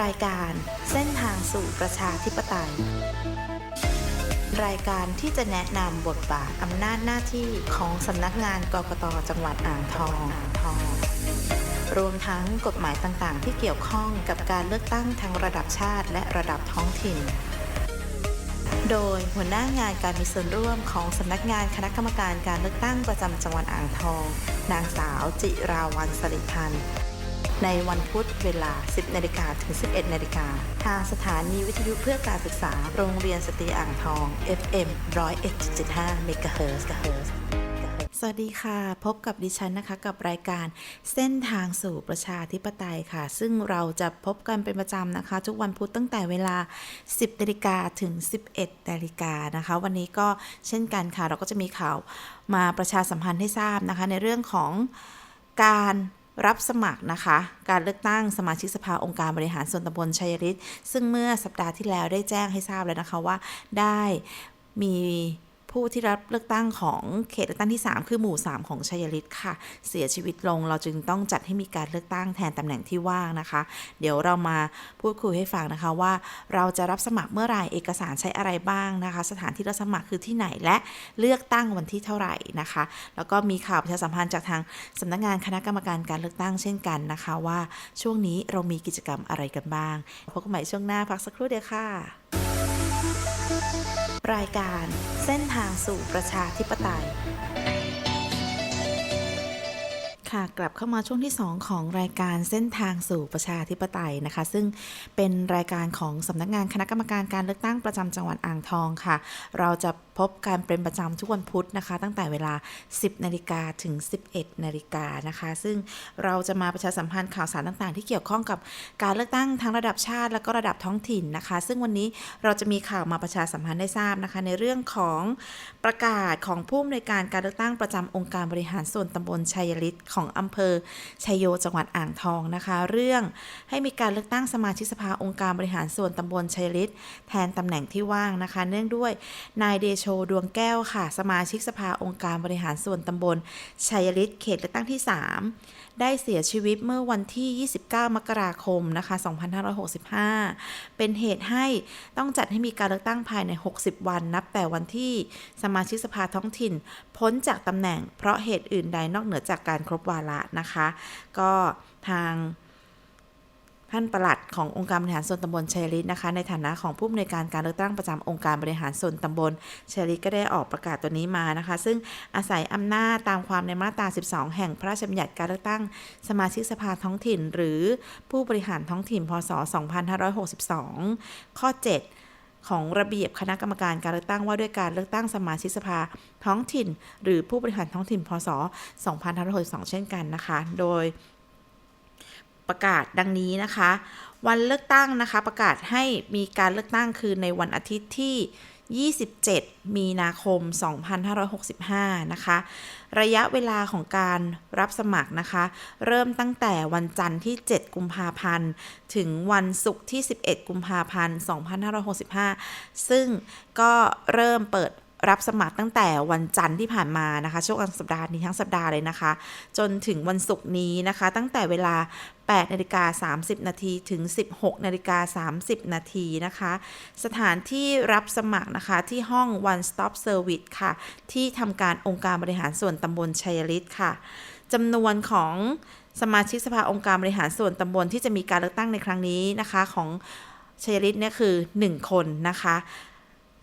รายการเส้นทางสู่ประชาธิปไตย รายการที่จะแนะนำบทบาทอำนาจหน้าที่ของสำนักงานกกตจังหวัดอ่างทองอ่างทอง รวมทั้งกฎหมายต่างๆ ที่เกี่ยวข้องกับการเลือกตั้งทั้งระดับชาติและระดับท้องถิ่น โดยหัวหน้างานการมีส่วนร่วมของสำนักงานคณะกรรมการการเลือกตั้งประจำจังหวัดอ่างทอง นางสาวจิราวันสริพันธ์ ในวันพุธเวลา 10นาฬิกาถึง 11นาฬิกาทางสถานีวิทยุเพื่อการศึกษาโรงเรียนสตรีอ่างทอง FM 101.75เมกะเฮิรตซ์สวัสดีค่ะ พบกับดิฉันนะคะกับรายการเส้นทางสู่ประชาธิปไตยค่ะ ซึ่งเราจะพบกันเป็นประจำนะคะ ทุกวันพุธตั้งแต่เวลา 10นาฬิกาถึง 11นาฬิกานะคะ วันนี้ก็เช่นกันค่ะ เราก็จะมีข่าวมาประชาสัมพันธ์ให้ทราบนะคะ ในเรื่องของการ รับสมัครนะคะ การเลือกตั้งสมาชิกสภาองค์การบริหารส่วนตำบลชัยฤทธิ์ซึ่งเมื่อสัปดาห์ที่แล้วได้แจ้งให้ทราบแล้วนะคะว่า ได้มี ผู้ที่รับเลือกตั้งของเขตเลือกตั้งที่ 3 คือหมู่ 3 ของชัยฤทธิ์ค่ะ เสียชีวิตลงเราจึงต้องจัดให้มีการเลือกตั้งแทนตำแหน่งที่ว่างนะคะ เดี๋ยวเรามาพูดคุยให้ฟังนะคะว่า เราจะรับสมัครเมื่อไหร่เอกสารใช้อะไรบ้างนะคะ สถานที่รับสมัครคือที่ไหนและเลือกตั้งวันที่เท่าไหร่นะคะ แล้วก็มีข่าวประชาสัมพันธ์จากทางสำนักงานคณะกรรมการการเลือกตั้งเช่นกันนะคะว่าช่วงนี้เรามีกิจกรรมอะไรกันบ้างพบกันใหม่ช่วงหน้าพักสักครู่เดียวค่ะ รายการเส้นทางสู่ประชาธิปไตย ค่ะกลับเข้ามาช่วงที่ 2 ของรายการเส้นทางสู่ประชาธิปไตยนะคะ ซึ่งเป็นรายการของสำนักงานคณะกรรมการการเลือกตั้งประจำจังหวัดอ่างทองค่ะ เราจะ พบการเป็นประจำทุกวันพุธนะคะ ตั้งแต่เวลา 10นาฬิกาถึง 11นาฬิกานะคะ ซึ่งเราจะมาประชาสัมพันธ์ข่าวสารต่างๆ ที่เกี่ยวข้องกับการเลือกตั้งทั้งระดับชาติและก็ระดับท้องถิ่นนะคะ ซึ่งวันนี้เราจะมีข่าวมาประชาสัมพันธ์ได้ทราบนะคะ ในเรื่องของประกาศของผู้อำนวยการการเลือกตั้งประจำองค์การบริหารส่วนตำบลชัยฤทธิ์ของอำเภอชัยโยจังหวัดอ่างทองนะคะ เรื่องให้มีการเลือกตั้งสมาชิกสภาองค์การบริหารส่วนตำบลชัยฤทธิ์แทนตำแหน่งที่ว่างนะคะ เนื่องด้วยนายเดโชชดวงแก้วค่ะ สมาชิกสภาองค์การบริหารส่วนตำบลชัยฤทธิ์เขตเลือกตั้งที่ 3 ได้เสียชีวิตเมื่อวันที่ 29 มกราคมนะคะ 2565 เป็นเหตุให้ต้องจัดให้มีการเลือกตั้งภายใน 60 วัน นับแต่วันที่สมาชิกสภาท้องถิ่น พ้นจากตำแหน่งเพราะเหตุอื่นใดนอกเหนือจากการครบวาระนะคะ ก็ทาง ท่านประหลัดขององค์การบริหารส่วนตำบลชัยฤทธิ์นะคะ ในฐานะของผู้อำนวยการการเลือกตั้งประจำองค์การบริหารส่วนตำบลชัยฤทธิ์ก็ได้ออกประกาศตัวนี้มานะคะ ซึ่งอาศัยอำนาจตามความในมาตรา 12 แห่งพระราชบัญญัติการเลือกตั้งสมาชิกสภาท้องถิ่น หรือผู้บริหารท้องถิ่น พศ 2562 ข้อ 7ของระเบียบคณะกรรมการการเลือกตั้งว่าด้วยการเลือกตั้งสมาชิกสภาท้องถิ่น หรือผู้บริหารท้องถิ่น พศ 2562 เช่นกันนะคะ โดย ประกาศดังนี้นะคะ วันเลือกตั้งนะคะ ประกาศให้มีการเลือกตั้งคือในวันอาทิตย์ที่ 27 มีนาคม 2565 นะคะ ระยะเวลาของการรับสมัครนะคะ เริ่มตั้งแต่วันจันทร์ที่ 7 กุมภาพันธ์ ถึงวันศุกร์ที่ 11 กุมภาพันธ์ 2565 ซึ่งก็เริ่มเปิด รับสมัครตั้งแต่วันจันทร์ที่ผ่านมานะคะช่วงกลางสัปดาห์นี้ทั้งสัปดาห์เลยนะคะ จนถึงวันศุกร์นี้นะคะ ตั้งแต่เวลา8นาฬิกา30 นาทีถึง 16นาฬิกา30 นาทีนะคะ สถานที่รับสมัครนะคะที่ห้อง One Stop Service ค่ะ ที่ทำการองค์การบริหารส่วนตำบลชัยฤทธิ์ค่ะจำนวนของสมาชิกสภาองค์การบริหารส่วนตำบลที่จะมีการเลือกตั้งในครั้งนี้นะคะ ของชัยฤทธิ์เนี่ยคือ 1 คนนะคะ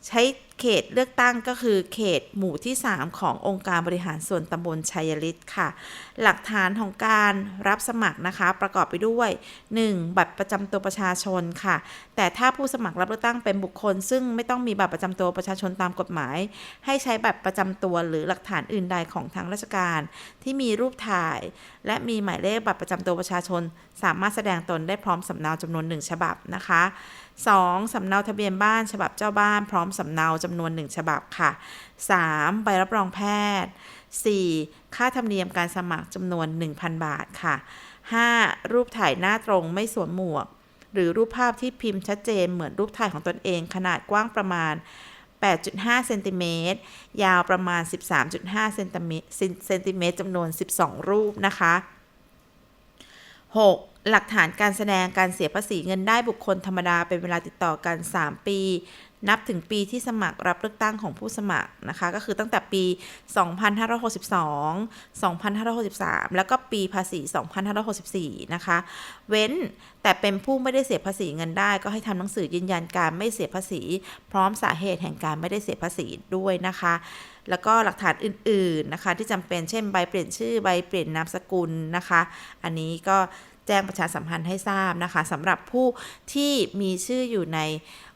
ใช้ เขตเลือกตั้งก็คือเขตหมู่ที่ 3 ขององค์การบริหารส่วนตำบลชัยฤทธิ์ค่ะ หลักฐานของการรับสมัครนะคะ ประกอบไปด้วย 1. บัตรประจำตัวประชาชนค่ะแต่ถ้าผู้สมัครรับเลือกตั้งเป็นบุคคล ซึ่งไม่ต้องมีบัตรประจำตัวประชาชนตามกฎหมาย ให้ใช้บัตรประจำตัวหรือหลักฐานอื่นใดของทางราชการ ที่มีรูปถ่าย และมีหมายเลขบัตรประจำตัวประชาชน สามารถแสดงตนได้พร้อมสำเนาจำนวนหนึ่งฉบับนะคะ 2. สำเนาทะเบียนบ้านฉบับเจ้าบ้าน พร้อมสำเนาจำนวนหนึ่งฉบับค่ะ 3. ใบรับรองแพทย์ 4. ค่าธรรมเนียมการสมัครจำนวน 1,000 บาทค่ะ 5. รูปถ่ายหน้าตรงไม่สวมหมวก หรือรูปภาพที่พิมพ์ชัดเจนเหมือนรูปถ่ายของตนเอง ขนาดกว้างประมาณ 8.5 เซนติเมตร ยาวประมาณ 13.5 เซนติเมตรจำนวน 12 รูปนะคะ 6. หลักฐานการแสดงการเสียภาษีเงินได้บุคคลธรรมดาเป็นเวลาติดต่อกัน 3 ปี นับถึงปีที่สมัครรับเลือกตั้งของผู้สมัครนะคะ ก็คือตั้งแต่ปี 2562 2563 แล้วก็ปีภาษี 2564 นะคะ เว้นแต่เป็นผู้ไม่ได้เสียภาษีเงินได้ ก็ให้ทำหนังสือยืนยันการไม่เสียภาษี พร้อมสาเหตุแห่งการไม่ได้เสียภาษีด้วยนะคะแล้วก็หลักฐานอื่น ๆ นะคะ ที่จำเป็นเช่นใบเปลี่ยนชื่อใบเปลี่ยนนามสกุลนะคะ อันนี้ก็ แจ้งประชาสัมพันธ์ให้ทราบนะคะสำหรับผู้ที่มีชื่ออยู่ใน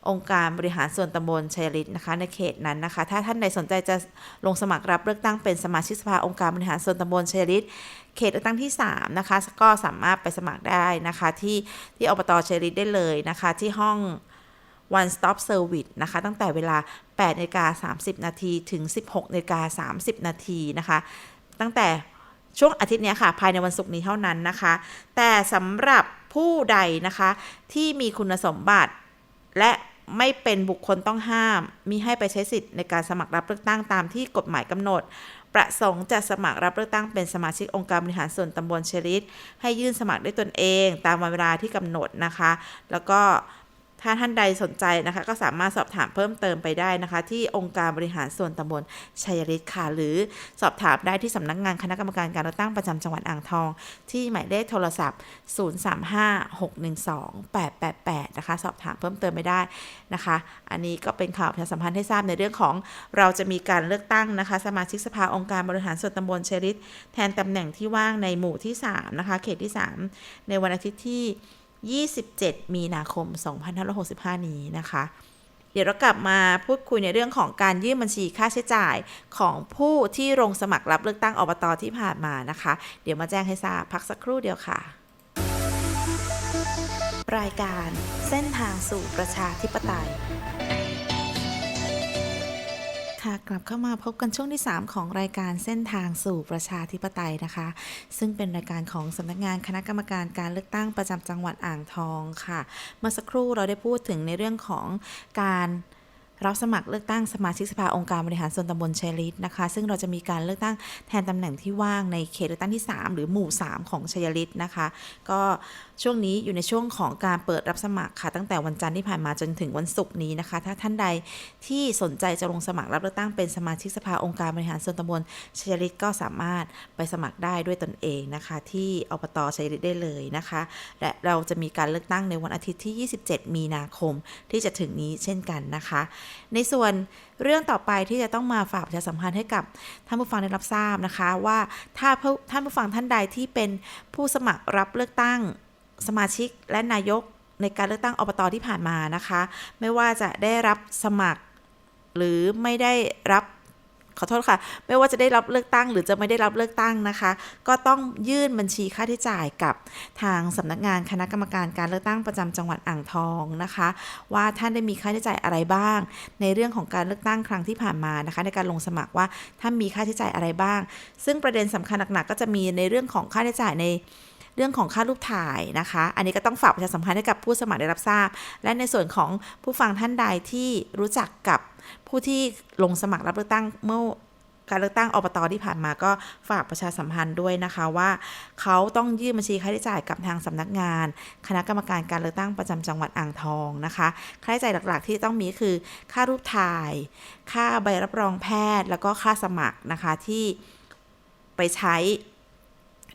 องค์การบริหารส่วนตำบลชัยฤทธิ์นะคะในเขตนั้นนะคะ ถ้าท่านใดสนใจจะลงสมัครรับเลือกตั้งเป็นสมาชิกสภาองค์การบริหารส่วนตำบลชัยฤทธิ์เขตเลือกตั้งที่ 3 นะคะ ก็สามารถไปสมัครได้นะคะ ที่ที่อบตชัยฤทธิ์ได้เลยนะคะ ที่ห้อง one stop service นะคะ ตั้งแต่เวลา 8นาฬิกา30 นาทีถึง 16นาฬิกา30 นาทีนะคะ ตั้งแต่ ช่วงอาทิตย์นี้ค่ะ ภายในวันศุกร์นี้เท่านั้นนะคะ แต่สำหรับผู้ใดนะคะ ที่มีคุณสมบัติ และไม่เป็นบุคคลต้องห้าม มีให้ไปใช้สิทธิ์ในการสมัครรับเลือกตั้งตามที่กฎหมายกำหนด ประสงค์จะสมัครรับเลือกตั้งเป็นสมาชิกองค์การบริหารส่วนตำบลเชริตให้ยื่นสมัครด้วยตนเอง ตามวันเวลาที่กำหนดนะคะ แล้วก็ ถ้าท่านใดสนใจนะคะ ก็สามารถสอบถามเพิ่มเติมไปได้นะคะ ที่องค์การบริหารส่วนตำบลชัยฤทธิ์ค่ะ หรือสอบถามได้ที่สำนักงานคณะกรรมการการเลือกตั้งประจำจังหวัดอ่างทอง ที่หมายเลขโทรศัพท์ 0356128888นะคะ สอบถามเพิ่มเติมไม่ได้นะคะ อันนี้ก็เป็นข่าวประชาสัมพันธ์ให้ทราบในเรื่องของเราจะมีการเลือกตั้งนะคะ สมาชิกสภาองค์การบริหารส่วนตำบลชัยฤทธิ์แทนตำแหน่งที่ว่างในหมู่ที่3นะคะเขตที่ 3 ในวันอาทิตย์ที่ 27 มีนาคม 2565 นี้นะคะ เดี๋ยวเรากลับมาพูดคุยในเรื่องของการยื่นบัญชีค่าใช้จ่ายของผู้ที่ลงสมัครรับเลือกตั้งอบตที่ผ่านมานะคะ เดี๋ยวมาแจ้งให้ทราบพักสักครู่เดียวค่ะ รายการเส้นทางสู่ประชาธิปไตย กลับเข้ามาพบกันช่วงที่ 3 ของรายการเส้นทางสู่ประชาธิปไตยนะคะ ซึ่งเป็นรายการของสำนักงานคณะกรรมการการเลือกตั้งประจำจังหวัดอ่างทองค่ะ เมื่อสักครู่เราได้พูดถึงในเรื่องของการ รับสมัครเลือกตั้งสมาชิกสภาองค์การบริหารส่วนตำบลชัยฤทธิ์นะคะ ซึ่งเราจะมีการเลือกตั้งแทนตำแหน่งที่ว่างในเขตเลือกตั้งที่ 3 หรือหมู่ 3 ของชัยฤทธิ์นะคะ ก็ช่วงนี้อยู่ในช่วงของการเปิดรับสมัครค่ะตั้งแต่วันจันทร์ที่ผ่านมาจนถึงวันศุกร์นี้นะคะ ถ้าท่านใดที่สนใจจะลงสมัครรับเลือกตั้งเป็นสมาชิกสภาองค์การบริหารส่วนตำบลชัยฤทธิ์ก็สามารถไปสมัครได้ด้วยตนเองนะคะ ที่อบตชัยฤทธิ์ได้เลยนะคะ และเราจะมีการเลือกตั้งในวันอาทิตย์ที่ 27 มีนาคมที่จะถึงนี้เช่นกันนะคะในส่วนเรื่องต่อไปที่จะต้องมาฝากประชาสัมพันธ์ให้กับท่านผู้ฟังได้รับทราบนะคะว่าถ้าผู้ท่านผู้ฟังท่านใดที่เป็นผู้สมัครรับเลือกตั้งสมาชิกและนายกในการเลือกตั้งอบตที่ผ่านมานะคะ ไม่ว่าจะได้รับสมัคร หรือไม่ได้รับ ขอโทษค่ะ ไม่ว่าจะได้รับเลือกตั้ง หรือจะไม่ได้รับเลือกตั้งนะคะ ก็ต้องยื่นบัญชีค่าใช้จ่ายกับทางสำนักงานคณะกรรมการการเลือกตั้งประจำจังหวัดอ่างทองนะคะ ว่าท่านได้มีค่าใช้จ่ายอะไรบ้าง ในเรื่องของการเลือกตั้งครั้งที่ผ่านมานะคะ ในการลงสมัครว่าท่านมีค่าใช้จ่ายอะไรบ้าง ซึ่งประเด็นสำคัญหนักๆก็จะมีในเรื่องของค่าใช้จ่ายใน เรื่องของค่ารูปถ่ายนะคะ อันนี้ก็ต้องฝากประชาสัมพันธ์ให้กับผู้สมัครได้รับทราบ และในส่วนของผู้ฟังท่านใดที่รู้จักกับผู้ที่ลงสมัครรับเลือกตั้งเมื่อการเลือกตั้งอบตที่ผ่านมาก็ฝากประชาสัมพันธ์ด้วยนะคะว่าเขาต้องยื่นบัญชีค่าใช้จ่ายกับทางสำนักงาน คณะกรรมการการเลือกตั้งประจำจังหวัดอ่างทองนะคะค่าใช้จ่ายหลักๆ ที่ต้องมีคือค่ารูปถ่าย ค่าใบรับรองแพทย์ แล้วก็ค่าสมัครนะคะที่ไปใช้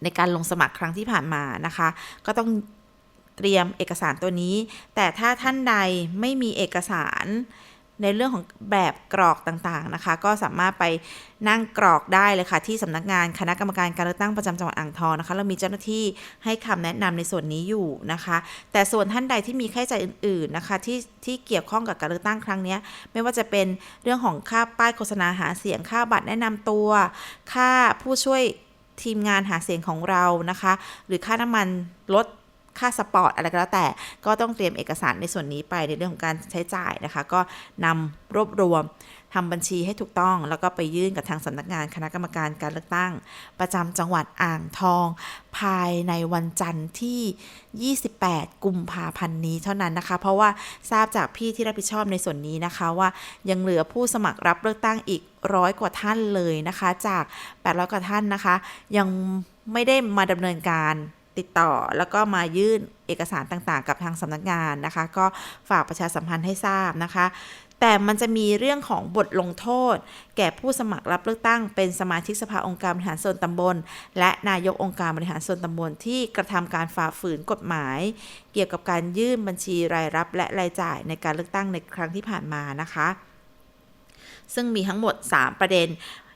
ในการลงสมัครครั้งที่ผ่านมานะคะ ก็ต้องเตรียมเอกสารตัวนี้ แต่ถ้าท่านใดไม่มีเอกสารในเรื่องของแบบกรอกต่างๆนะคะ ก็สามารถไปนั่งกรอกได้เลยค่ะ ที่สำนักงานคณะกรรมการการเลือกตั้งประจำจังหวัดอ่างทองนะคะ เรามีเจ้าหน้าที่ให้คำแนะนำในส่วนนี้อยู่นะคะ แต่ส่วนท่านใดที่มีค่าใช้จ่ายอื่น ๆนะคะ ที่ที่เกี่ยวข้องกับการเลือกตั้งครั้งนี้ไม่ว่าจะเป็นเรื่องของค่าป้ายโฆษณาหาเสียงค่าบัตรแนะนำตัว ค่าผู้ช่วย ทีมงานหาเสียงของเรานะคะ หรือค่าน้ำมันลด ค่าสปอร์ตอะไรก็แล้วแต่ ก็ต้องเตรียมเอกสารในส่วนนี้ไปในเรื่องของการใช้จ่ายนะคะ ก็นำรวบรวมทำบัญชีให้ถูกต้อง แล้วก็ไปยื่นกับทางสำนักงานคณะกรรมการการเลือกตั้ง ประจำจังหวัดอ่างทอง ภายในวันจันทร์ที่ 28 กุมภาพันธ์นี้เท่านั้นนะคะ เพราะว่าทราบจากพี่ที่รับผิดชอบในส่วนนี้นะคะว่ายังเหลือผู้สมัครรับเลือกตั้งอีกร้อยกว่าท่านเลยนะคะ จาก 800 กว่าท่านนะคะ ยังไม่ได้มาดำเนินการ ติดต่อแล้วก็มายื่นเอกสารต่างๆ กับทางสำนักงานนะคะ ก็ฝากประชาสัมพันธ์ให้ทราบนะคะ แต่มันจะมีเรื่องของบทลงโทษ แก่ผู้สมัครรับเลือกตั้ง เป็นสมาชิกสภาองค์การบริหารส่วนตำบล และนายกองค์การบริหารส่วนตำบลที่กระทำการฝ่าฝืนกฎหมาย เกี่ยวกับการยื่นบัญชีรายรับและรายจ่ายในการเลือกตั้งในครั้งที่ผ่านมานะคะ ซึ่งมีทั้งหมด 3 ประเด็น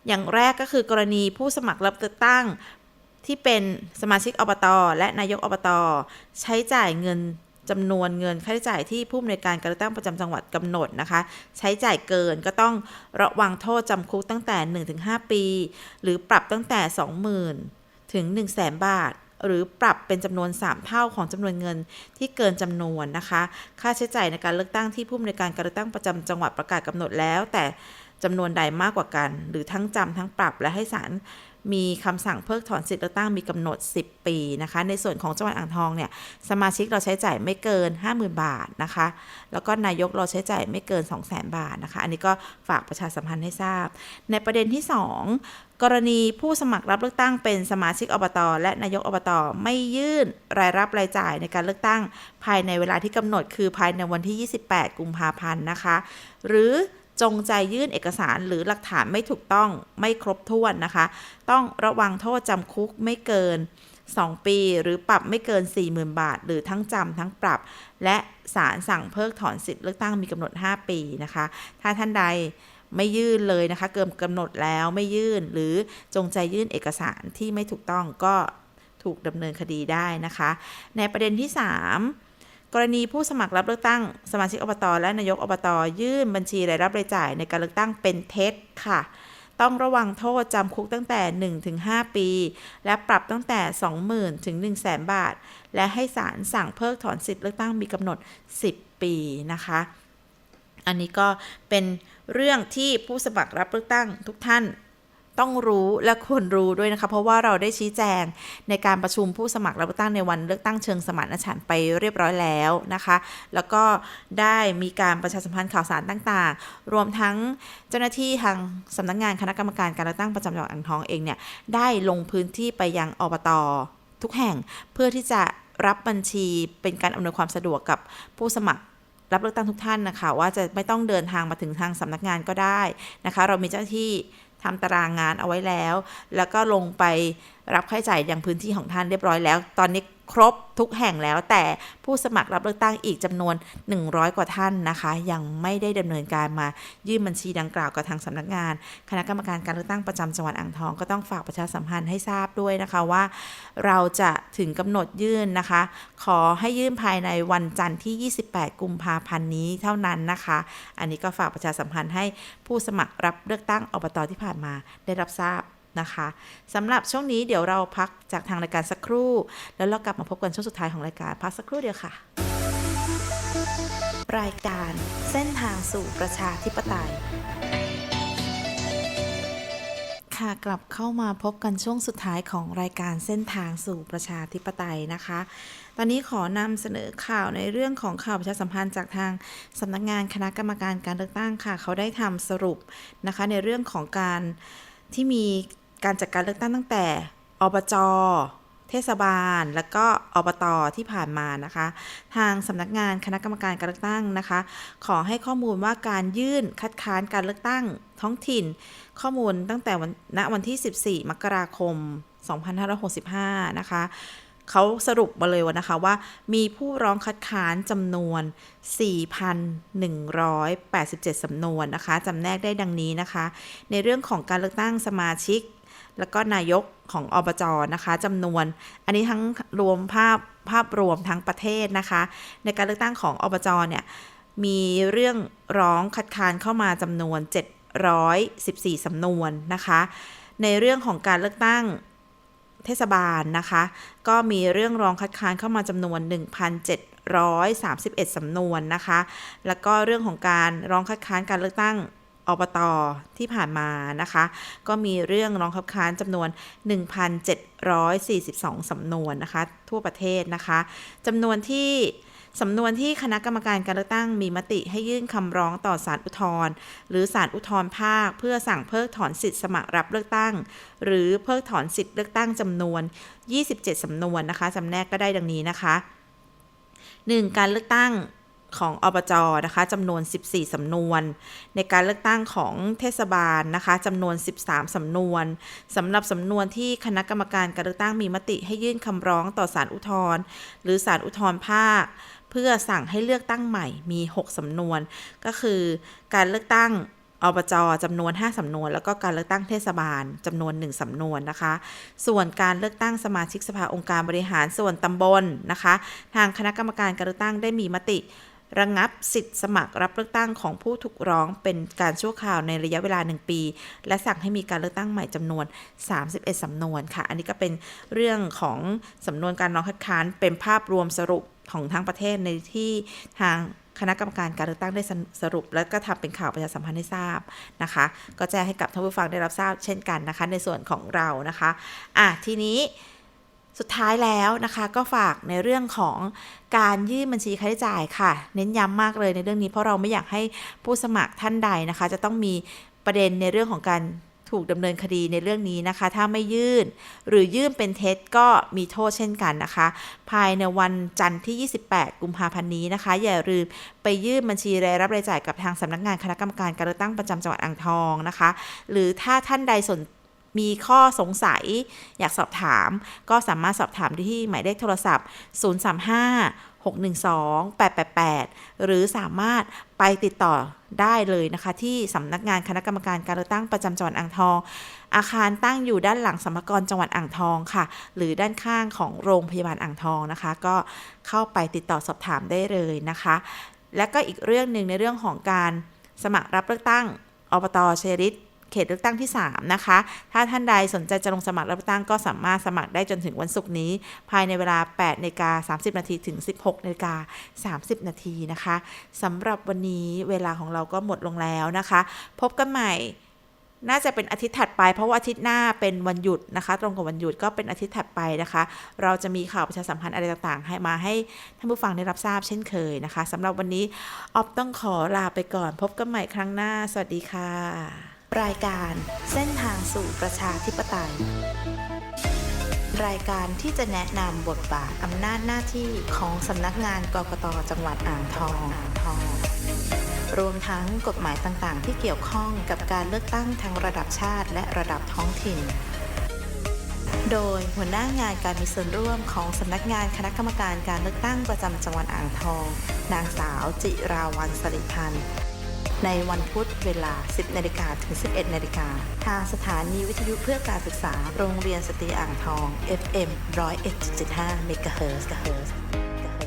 อย่างแรกก็คือกรณีผู้สมัครรับเลือกตั้ง ที่เป็นสมาชิกอบตและนายกอบตใช้จ่ายเงินจำนวนเงินค่าใช้จ่ายที่ผู้อำนวยการการเลือกตั้งประจำจังหวัดกำหนดนะคะ ใช้จ่ายเกินก็ต้องระวังโทษจำคุกตั้งแต่ 1-5 ปี หรือปรับตั้งแต่ 20,000 ถึง 1 0 0 0 0แบาท หรือปรับเป็นจำนวน 3 เท่าของจำนวนเงินที่เกินจำนวนนะคะ ค่าใช้จ่ายในการเลือกตั้งที่ผู้อำนวยการการเลือกตั้งประจำจังหวัดประกาศกำหนดแล้ว แต่จำนวนใดมากกว่ากัน หรือทั้งจำทั้งปรับและให้ศาล มีคำสั่งเพิกถอนสิทธิเลือกตั้งมีกำหนด 10 ปีนะคะ ในส่วนของจังหวัดอ่างทองเนี่ยสมาชิกเราใช้จ่ายไม่เกิน 50,000 บาทนะคะ แล้วก็นายกเราใช้จ่ายไม่เกิน 200,000 บาทนะคะ อันนี้ก็ฝากประชาสัมพันธ์ให้ทราบ ในประเด็นที่ 2 กรณีผู้สมัครรับเลือกตั้งเป็นสมาชิกอบตและนายกอบตไม่ยื่นรายรับรายจ่ายในการเลือกตั้ง ภายในเวลาที่กำหนดคือภายในวันที่ 28 กุมภาพันธ์นะคะ หรือ จงใจยื่นเอกสารหรือหลักฐานไม่ถูกต้องไม่ครบถ้วนนะคะ ต้องระวังโทษจำคุกไม่เกิน 2 ปีหรือปรับไม่เกิน 40,000 บาท หรือทั้งจำทั้งปรับ และศาลสั่งเพิกถอนสิทธิเลือกตั้งมีกำหนด 5 ปีนะคะ ถ้าท่านใดไม่ยื่นเลยนะคะ เกินกำหนดแล้วไม่ยื่นหรือจงใจยื่นเอกสารที่ไม่ถูกต้องก็ถูกดำเนินคดีได้นะคะ ในประเด็นที่ 3 กรณีผู้สมัครรับเลือกตั้งสมาชิกอบตและนายกอบตยื่นบัญชีรายรับรายจ่ายในการเลือกตั้งเป็นเท็จค่ะ ต้องระวังโทษจำคุกตั้งแต่ 1-5 ปี และปรับตั้งแต่ 20,000ถึง1 0 0 0 0 0 บาท และให้ศาลสั่งเพิกถอนสิทธิเลือกตั้งมีกำหนด 10 ปีนะคะ อันนี้ก็เป็นเรื่องที่ผู้สมัครรับเลือกตั้งทุกท่าน ต้องรู้และควรรู้ด้วยนะคะ เพราะว่าเราได้ชี้แจงในการประชุมผู้สมัครรับเลือกตั้งในวันเลือกตั้งเชิงสมานฉันท์ไปเรียบร้อยแล้วนะคะ แล้วก็ได้มีการประชาสัมพันธ์ข่าวสารต่างๆ รวมทั้งเจ้าหน้าที่ทางสำนักงานคณะกรรมการการเลือกตั้งประจำจังหวัดอ่างทองเองเนี่ยได้ลงพื้นที่ไปยังอบตทุกแห่งเพื่อที่จะรับบัญชีเป็นการอำนวยความสะดวกกับผู้สมัครรับเลือกตั้งทุกท่านนะคะ ว่าจะไม่ต้องเดินทางมาถึงทางสำนักงานก็ได้นะคะ เรามีเจ้าหน้าที่ ทำตารางงานเอาไว้แล้ว แล้วก็ลงไป รับค่าใช้จ่ายยังพื้นที่ของท่านเรียบร้อยแล้ว ตอนนี้ครบทุกแห่งแล้วแต่ผู้สมัครรับเลือกตั้งอีกจำนวน 100 กว่าท่านนะคะ ยังไม่ได้ดำเนินการมายื่นบัญชีดังกล่าวกับทางสำนักงาน คณะกรรมการการเลือกตั้งประจำจังหวัดอ่างทองก็ต้องฝากประชาสัมพันธ์ให้ทราบด้วยนะคะว่า เราจะถึงกำหนดยื่นนะคะ ขอให้ยื่นภายในวันจันทร์ที่ 28 กุมภาพันธ์นี้เท่านั้นนะคะ อันนี้ก็ฝากประชาสัมพันธ์ให้ผู้สมัครรับเลือกตั้งอบตที่ผ่านมาได้รับทราบ นะคะสำหรับช่วงนี้เดี๋ยวเราพักจากทางรายการสักครู่ แล้วเรากลับมาพบกันช่วงสุดท้ายของรายการพักสักครู่เดียวค่ะ รายการเส้นทางสู่ประชาธิปไตยค่ะกลับเข้ามาพบกันช่วงสุดท้ายของรายการเส้นทางสู่ประชาธิปไตยนะคะ ตอนนี้ขอนำเสนอข่าวในเรื่องของข่าวประชาสัมพันธ์จากทางสำนักงานคณะกรรมการการเลือกตั้งค่ะ เขาได้ทำสรุปนะคะในเรื่องของการที่มี การจัดการเลือกตั้งตั้งแต่อบจเทศบาล และก็อบตที่ผ่านมานะคะ ทางสำนักงานคณะกรรมการการเลือกตั้งนะคะ ขอให้ข้อมูลว่าการยื่นคัดค้านการเลือกตั้งท้องถิ่น ข้อมูลตั้งแต่วันณวันที่ 14 มกราคม 2565 นะคะเขาสรุปมาเลยว่านะคะว่ามีผู้ร้องคัดค้านจำนวน 4,187 สำนวนนะคะจำแนกได้ดังนี้นะคะ ในเรื่องของการเลือกตั้งสมาชิก แล้วก็นายกของอบจนะคะจำนวน อันนี้ทั้งรวมภาพภาพรวมทั้งประเทศนะคะ ในการเลือกตั้งของอบจเนี่ยมีเรื่องร้องคัดค้านเข้ามาจำนวน 714สำนวนนะคะ ในเรื่องของการเลือกตั้งเทศบาลนะคะ ก็มีเรื่องร้องคัดค้านเข้ามาจำนวน 1,731สำนวนนะคะ แล้วก็เรื่องของการร้องคัดค้านการเลือกตั้ง อบตที่ผ่านมานะคะ ก็มีเรื่องร้องคัดค้านจำนวน 1,742 สำนวนนะคะ ทั่วประเทศนะคะจำนวนที่สำนวนที่คณะกรรมการการเลือกตั้งมีมติให้ยื่นคำร้องต่อศาลอุทธรณ์หรือศาลอุทธรณ์ภาค เพื่อสั่งเพิกถอนสิทธิสมัครรับเลือกตั้ง หรือเพิกถอนสิทธิเลือกตั้งจำนวน 27 สำนวนนะคะจำแนกก็ได้ดังนี้นะคะ 1. การเลือกตั้ง ของอบจนะคะจำนวน 14 สำนวน ในการเลือกตั้งของเทศบาลนะคะจำนวน 13 สำนวนสำหรับสำนวนที่คณะกรรมการการเลือกตั้งมีมติให้ยื่นคำร้องต่อศาลอุทธรณ์หรือศาลอุทธรภาค เพื่อสั่งให้เลือกตั้งใหม่มี 6 สำนวน ก็คือการเลือกตั้งอบจจำนวน 5 สำนวน แล้วก็การเลือกตั้งเทศบาลจำนวน 1 สำนวนนะคะ ส่วนการเลือกตั้งสมาชิกสภาองค์การบริหารส่วนตำบลนะคะ ทางคณะกรรมการการเลือกตั้งได้มีมติ ระงับสิทธิ์สมัครรับเลือกตั้งของผู้ถูกร้องเป็นการชั่วคราวในระยะเวลา 1 ปี และสั่งให้มีการเลือกตั้งใหม่จำนวน 31 สำนวนค่ะ อันนี้ก็เป็นเรื่องของสำนวนการร้องคัดค้านเป็นภาพรวมสรุปของทั้งประเทศในที่ทางคณะกรรมการการเลือกตั้งได้สรุป และก็ทำเป็นข่าวประชาสัมพันธ์ให้ทราบนะคะ ก็แจ้งให้กับท่านผู้ฟังได้รับทราบเช่นกันนะคะ ในส่วนของเรานะคะ อะทีนี้ สุดท้ายแล้วนะคะก็ฝากในเรื่องของการยื่นบัญชีค่าใช้จ่ายค่ะ เน้นย้ำมากเลยในเรื่องนี้เพราะเราไม่อยากให้ผู้สมัครท่านใดนะคะ จะต้องมีประเด็นในเรื่องของการถูกดำเนินคดีในเรื่องนี้นะคะ ถ้าไม่ยื่น หรือยื่นเป็นเท็จก็มีโทษเช่นกันนะคะ ภายในวันจันทร์ที่ 28 กุมภาพันธ์นี้นะคะ อย่าลืมไปยื่นบัญชีรายรับรายจ่ายกับทางสำนักงานคณะกรรมการการเลือกตั้งประจำจังหวัดอ่างทองนะคะ หรือถ้าท่านใดสน มีข้อสงสัย อยากสอบถาม ก็สามารถสอบถามได้ที่หมายเลขโทรศัพท์ 035 612 888 หรือสามารถไปติดต่อได้เลยนะคะ ที่สำนักงานคณะกรรมการการเลือกตั้งประจำจังหวัดอ่างทอง อาคารตั้งอยู่ด้านหลังสมกรจังหวัดอ่างทองค่ะ หรือด้านข้างของโรงพยาบาลอ่างทองนะคะ ก็เข้าไปติดต่อสอบถามได้เลยนะคะ และก็อีกเรื่องหนึ่งในเรื่องของการสมัครรับเลือกตั้งอบตเชริต เขตเลือกตั้งที่ 3 นะคะ ถ้าท่านใดสนใจจะลงสมัครรับตั้งก็สามารถสมัครได้จนถึงวันศุกร์นี้ ภายในเวลา8นาฬิกา30 นาทีถึง 16นาฬิกา30 นาทีนะคะสำหรับวันนี้เวลาของเราก็หมดลงแล้วนะคะ พบกันใหม่น่าจะเป็นอาทิตย์ถัดไป เพราะว่าอาทิตย์หน้าเป็นวันหยุดนะคะ ตรงกับวันหยุดก็เป็นอาทิตย์ถัดไปนะคะ เราจะมีข่าวประชาสัมพันธ์อะไรต่างๆ ให้มาให้ท่านผู้ฟังได้รับทราบเช่นเคยนะคะสำหรับวันนี้ออฟต้องขอลาไปก่อน พบกันใหม่ครั้งหน้า สวัสดีค่ะ รายการเส้นทางสู่ประชาธิปไตย รายการที่จะแนะนำบทบาทอำนาจหน้าที่ของสำนักงานกกตจังหวัดอ่างทองอ่างทอง รวมทั้งกฎหมายต่างๆ ที่เกี่ยวข้องกับการเลือกตั้งทั้งระดับชาติและระดับท้องถิ่น โดยหัวหน้างานการมีส่วนร่วมของสำนักงานคณะกรรมการการเลือกตั้งประจำจังหวัดอ่างทอง นางสาวจิราวันสริพันธ์ ในวันพุธเวลา 10นาฬิกาถึง 11นาฬิกาทางสถานีวิทยุเพื่อการศึกษาโรงเรียนสตรีอ่างทอง FM 101.75เมกะเฮิรตซ์